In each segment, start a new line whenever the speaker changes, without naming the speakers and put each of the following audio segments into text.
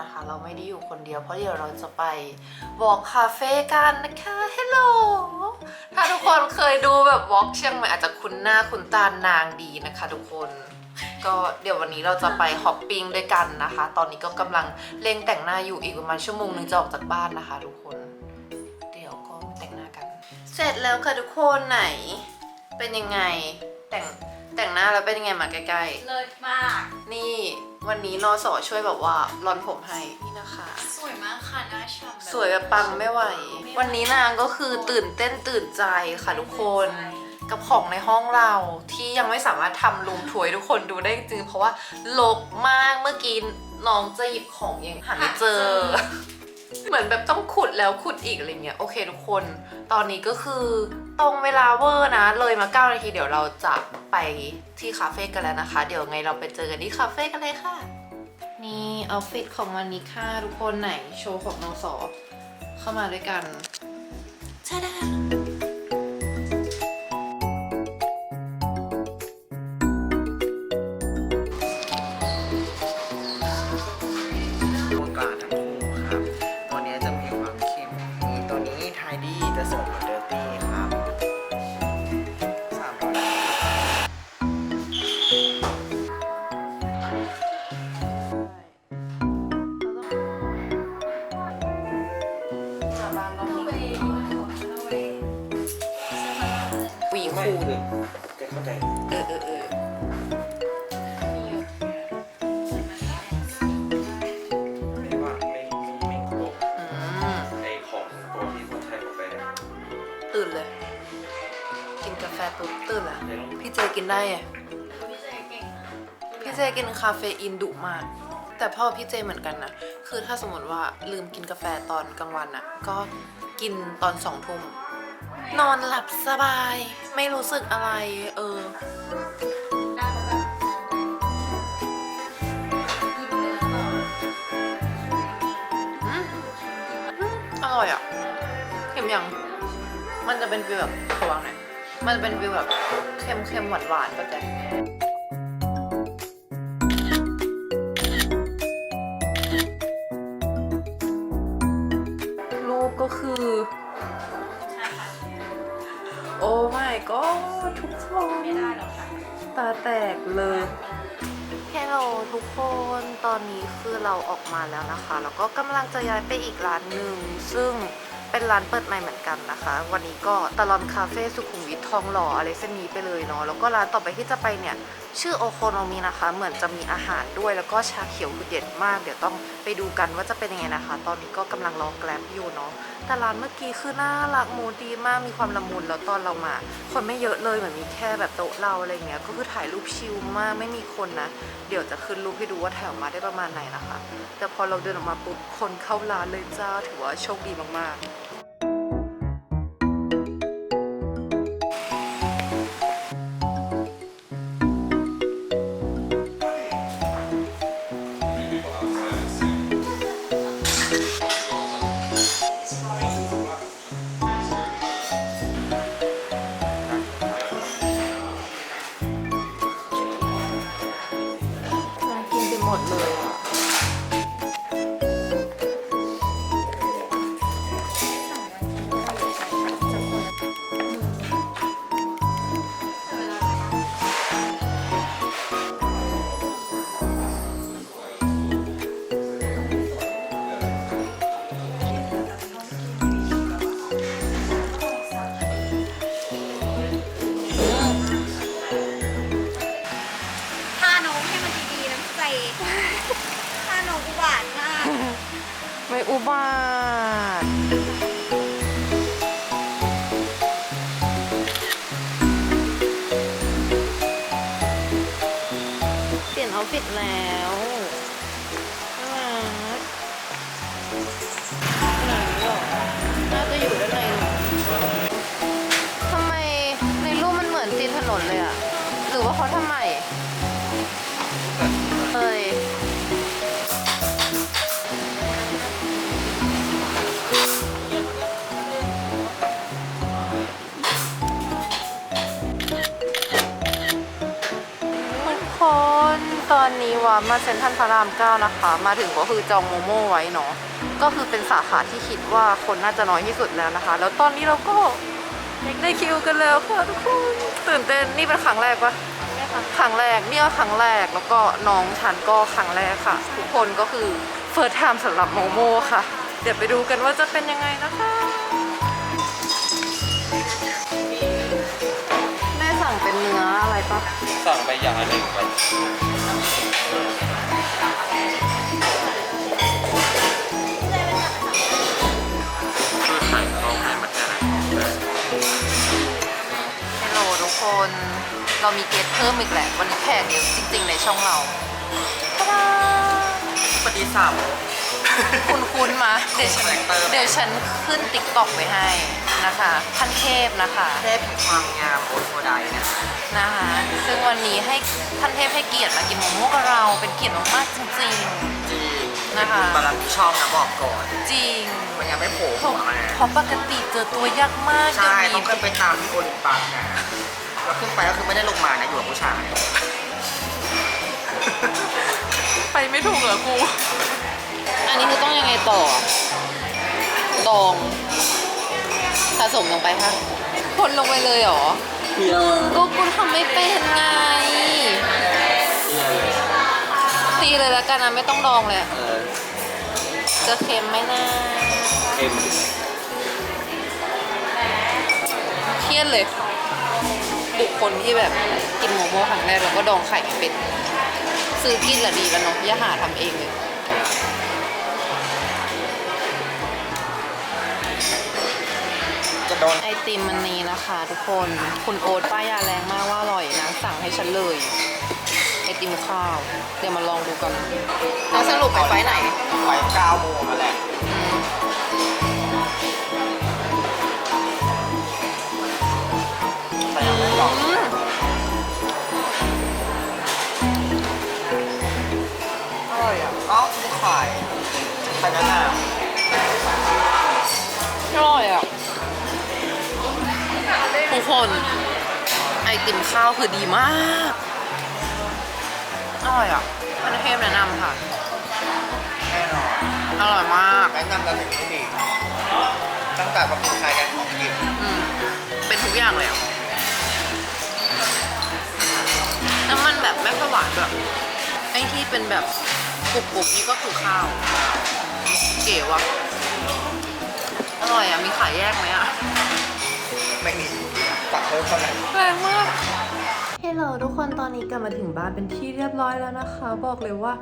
นะคะ เราไม่ได้อยู่คนเดียวเพราะเดี๋ยวเราจะไปวอล์กคาเฟ่กันนะคะฮัลโหลถ้าทุกคนเคยดูแบบวอล์กเชียงใหม่อาจจะคุ้นหน้าคุ้นตานางดีนะคะ ทุกคนก็เดี๋ยววันนี้เราจะไปฮอปปิ้งด้วยกันนะคะ ตอนนี้ก็กำลังเร่งแต่งหน้าอยู่อีกประมาณชั่วโมงหนึงจะออกจากบ้านนะคะ ทุกคน เดี๋ยวก็แต่งหน้ากัน เสร็จแล้วค่ะทุกคนไหน เป็นยังไงแต่งแต่งหน้าแล้วเป็นยังไงมาใกล้
เลิศมาก
ๆนี่ วันนี้นอสอช่วยแบบว่าร้อนผมให้นี่นะคะ
สวยมากค่ะหน้าฉ่ำแบบ
สวยแบบปังไม่ไหว วันนี้นางก็คือตื่นเต้นตื่นใจค่ะทุกคน กับของในห้องเราที่ยังไม่สามารถทำรูมถวยทุกคนดูได้จริงๆเพราะว่าลกมากเมื่อกี้น้องจะหยิบของยังหาไม่เจอ เหมือนแบบต้องขุดแล้วขุดอีกอะไรเงี้ยโอเคทุกคน ตอนนี้ก็คือตรงเวลาเวอร์นะ เลยมา 9 นาทีเดี๋ยวเราจะไปที่คาเฟ่กันแล้วนะคะ เดี๋ยวไงเราไปเจอกันที่คาเฟ่กันเลยค่ะ นี่เอาฟิตของวันนี้ค่ะทุกคนไหนโชว์ของน้องสอเข้ามาด้วยกันชาด
ตื่น
ละ
เดี๋ยวต้อง
พี่เจกินได้ไง
พี่เจเก่งนะ
พี่เจกินคาเฟอีนดุมาก แต่พ่อพี่เจเหมือนกันนะ คือถ้าสมมติว่าลืมกินกาแฟตอนกลางวันอะก็กินตอนสองทุ่มนอนหลับสบาย ไม่รู้สึกอะไร เออ
ได้แบบแบบกินเนื้อต่อ
อืมอืมอร่อยอะเค็มยัง มันจะเป็นฟีลแบบขวางหน่อย มันจะเป็นฟีลแบบเค็มเค็มหวานหวานๆป่ะแจ๊รูปก็คือ โอ้ my god ทุกคน
ไม่ได้หรอกค่ะ
ตาแตกเลยเฮลโหลทุกคนตอนนี้คือเราออกมาแล้วนะคะ แล้วก็กำลังจะย้ายไปอีกร้านหนึ่งซึ่ง เป็นร้านเปิดใหม่เหมือนกันนะคะ วันนี้ก็ตลอนคาเฟ่สุขุมวิททองหล่ออะไรเส้นนี้ไปเลยเนาะแล้วก็ร้านต่อไปที่จะไปเนี่ย ชื่อโอโคโนมินะคะ เหมือนจะมีอาหารด้วยแล้วก็ชาเขียวคือเด็ดมาก เดี๋ยวต้องไปดูกันว่าจะเป็นยังไงนะคะ ตอนนี้ก็กำลังรอแกลบอยู่เนาะ แต่ร้านเมื่อกี้คือน่ารักมูดีมากมีความละมุนแล้วตอนเรามา คนไม่เยอะเลยเหมือนมีแค่แบบโต๊ะเราอะไรเงี้ยก็คือถ่ายรูปชิลมากไม่มีคนนะ เดี๋ยวจะขึ้นรูปให้ดูว่าถ่ายออกมาได้ประมาณไหนนะคะ แต่พอเราเดินออกมาปุ๊บคนเข้าร้านเลยจ้าถือว่าโชคดีมากๆ ปิดแล้วน่ารักหนหรอน่าจะอยู่ด้านในหรอทำไมในรูปมันเหมือนตีนถนนเลยอะหรือว่าเขาทำใหม่ ตอนวันนี้ว่ามาเซ็นทรัลพระรามเก้านะคะ มาถึงก็คือจองโมโม่ไว้เนาะก็คือเป็นสาขาที่คิดว่าคนน่าจะน้อยที่สุดแล้วนะคะ แล้วตอนนี้เราก็ได้คิวกันแล้วค่ะทุกคนตื่นเต้นนี่เป็นครั้งแรกปะครั้งแรกนี่ก็ครั้งแรกแล้วก็น้องฉันก็ครั้งแรกค่ะ ทุกคนก็คือ first time สำหรับโมโม่ค่ะ เดี๋ยวไปดูกันว่าจะเป็นยังไงนะคะแม่สั่งเป็นเนื้ออะไร ปะ
สั่งไปอย่างละหนึ่งครับคือไข่เราให้มาแค่ไหน
ฮัลโหลทุกคน เรามีเกสเพิ่มอีกแหละ วันนี้แขกเยอะจริงๆในช่องเราตะดา
ปฏิสัม
คุณคุณมา เดี๋ยวฉัน
คาแรคเตอร์
เดี๋ยวฉันขึ้นติ๊กต็อกไว้ให้นะคะท่านเทพนะคะ
เทพแห่งความงามโอโทไดนะ
นะคะ ซึ่งวันนี้ให้ท่านเทพให้เกียรติมากินโมโม่กับเราเป็นเกียรติมากๆจริง
จริง
นะคะ
เป็นบุญบารมีช่องนะบอกก่อน
ๆจริง
มันยังไม่โผล่
เพ
หั
ราะ
วมา
เพราะปกติเจอตัวยากมาก
ใช่
เดี๋ยว
ต้อง
นี้
ขึ้นไปตามที่โอลิมปัสนะแล้วขึ้นไปก็คือไม่ได้ลงมานะอยู่กับผู้ชาย
ไปไม่ถูกเหรอกู อันนี้คือต้องยังไงต่อดองผสมลงไปค่ะคนลงไปเลยเหรอมึงก็กูทำไม่เป็นไง ตีเลยแล้วกันนะไม่ต้องดองเลย
เออ
จะเค็มไหมนะ
เค็ม
เครียดเลย บุคคลที่แบบกินโมโม่ครั้งแรกแล้วก็ดองไข่ไม่เป็น ซื้อกินแหละดีแล้วเนาะอย่าหาทำเองเลย
จะโดน
ไอติมมันนี้นะคะ ทุกคน คุณโอ๊ตป้ายยาแรงมากว่าอร่อยนางสั่งให้ฉันเลย ไอติมข้าว เดี๋ยวมาลองดูกันแล้วสรุปไปไฟล์ไหน
ไฟเก้าโมงมาแหละ
อืม
แต่ยังไม่ลอง
อืม
อร่อยอะเอ้าไม่ขายใครแนะน
อร่อยอะ ทุกคน ไอติมข้าวคือดีมาก อร่อยอะมันเทพแนะนำค่ะำ
แน่นอน
อร่อยมาก
แนะนำกันถึงที่นี่ตั้งแต่มาเป็นใครกันของกิน
อืม เป็นทุกอย่างเลยอะน้ำมันแบบไม่ค่อยหวานแบบไอ้ที่เป็นแบบกรุบๆนี่ก็คือข้าว เก๋ว่ะ อร่อยอะ มีขายแยกไหมอะ
ไม่มี ตักเพิ่มเท่านั้น
แรงมากเฮลโหลทุกคนตอนนี้กลับมาถึงบ้านเป็นที่เรียบร้อยแล้วนะคะ บอกเลยว่า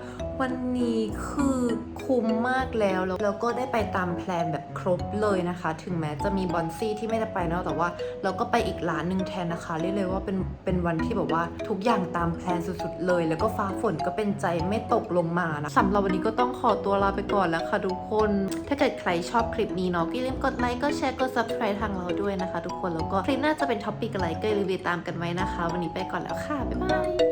วันนี้คือคุ้มมากแล้วแล้วแล้วก็ได้ไปตามแพลนแบบ ครบเลยนะคะ ถึงแม้จะมีบอนซี่ที่ไม่ได้ไปเนาะแต่ว่าเราก็ไปอีกร้านหนึ่งแทนนะคะเรียกเลยว่าเป็นเป็นวันที่แบบว่าทุกอย่างตามแพลนสุดๆเลย แล้วก็ฟ้าฝนก็เป็นใจไม่ตกลงมานะสำหรับวันนี้ก็ต้องขอตัวลาไปก่อนแล้วค่ะทุกคน ถ้าเกิดใครชอบคลิปนี้เนาะก็อย่าลืมกดไลค์กดแชร์กด subscribe ทางเราด้วยนะคะ ทุกคนแล้วก็คลิปหน้าจะเป็นท็อปปิกอะไรก็อย่าลืมติดตามกันไว้นะคะ วันนี้ไปก่อนแล้วค่ะบ๊ายบาย